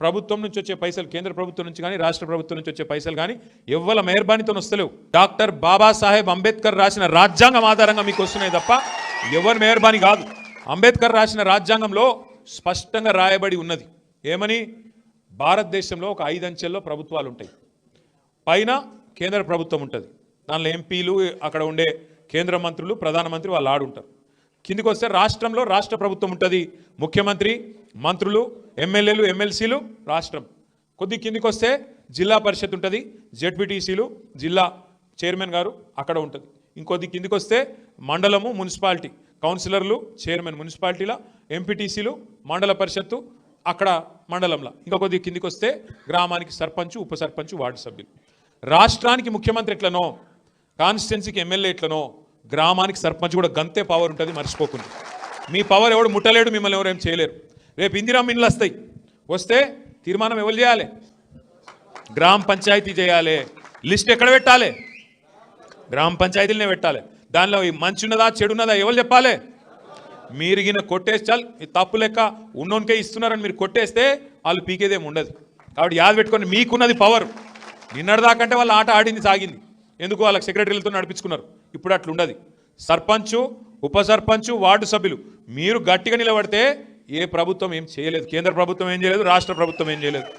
ప్రభుత్వం నుంచి వచ్చే పైసలు కేంద్ర ప్రభుత్వం నుంచి కానీ రాష్ట్ర ప్రభుత్వం నుంచి వచ్చే పైసలు కానీ ఎవ్వల మెహర్బానీతో వస్తలేవు. డాక్టర్ బాబాసాహెబ్ అంబేద్కర్ రాసిన రాజ్యాంగం ఆధారంగా మీకు వస్తున్నాయి తప్ప ఎవరి మెహర్బానీ కాదు. అంబేద్కర్ రాసిన రాజ్యాంగంలో స్పష్టంగా రాయబడి ఉన్నది. ఏమని? భారతదేశంలో ఒక ఐదు అంచెల్లో ప్రభుత్వాలు ఉంటాయి. పైన కేంద్ర ప్రభుత్వం ఉంటుంది. దానిలో ఎంపీలు అక్కడ ఉండే కేంద్ర మంత్రులు ప్రధానమంత్రి వాళ్ళు ఆడుంటారు. కిందికి వస్తే రాష్ట్రంలో రాష్ట్ర ప్రభుత్వం ఉంటుంది. ముఖ్యమంత్రి మంత్రులు ఎమ్మెల్యేలు ఎమ్మెల్సీలు రాష్ట్రం. కొద్ది కిందికి వస్తే జిల్లా పరిషత్ ఉంటుంది జెడ్పీటీసీలు జిల్లా చైర్మన్ గారు అక్కడ ఉంటుంది. ఇంకొద్ది కిందికి వస్తే మండలము మున్సిపాలిటీ. కౌన్సిలర్లు చైర్మన్ మున్సిపాలిటీల ఎంపీటీసీలు మండల పరిషత్తు అక్కడ మండలంలో. ఇంకా కొద్ది కిందికి వస్తే గ్రామానికి సర్పంచ్ ఉప సర్పంచ్ వార్డు సభ్యులు. రాష్ట్రానికి ముఖ్యమంత్రి ఎట్లనో కాన్స్టిట్యున్సీకి ఎమ్మెల్యే ఎట్లనో గ్రామానికి సర్పంచ్ కూడా గంతే పవర్ ఉంటుంది మర్చిపోకుండా. మీ పవర్ ఎవడు ముట్టలేడు మిమ్మల్ని ఎవరేం చేయలేరు. రేపు ఇందిరా మిన్లు వస్తాయి. వస్తే తీర్మానం ఎవరు చేయాలి? గ్రామ పంచాయతీ చేయాలి. లిస్ట్ ఎక్కడ పెట్టాలి? గ్రామ పంచాయతీలనే పెట్టాలి. దానిలో ఈ మంచి ఉన్నదా చెడు ఉన్నదా ఎవరు చెప్పాలి? మీరు గిన కొట్టేసి చాలు ఈ తప్పు లెక్క ఉన్నోనికే ఇస్తున్నారని మీరు కొట్టేస్తే వాళ్ళు పీకేదేం ఉండదు. కాబట్టి యాద పెట్టుకొని మీకున్నది పవర్ నిన్నటిదాకంటే వాళ్ళ ఆట ఆడింది సాగింది. ఎందుకు వాళ్ళకి సెక్రటరీలతో నడిపించుకున్నారు? ఇప్పుడు అట్లుండదు. సర్పంచు ఉప సర్పంచు వార్డు సభ్యులు. మీరు గట్టిగా నిలబడితే ఏ ప్రభుత్వం ఏం చేయలేదు. కేంద్ర ప్రభుత్వం ఏం చేయలేదు రాష్ట్ర ప్రభుత్వం ఏం చేయలేదు.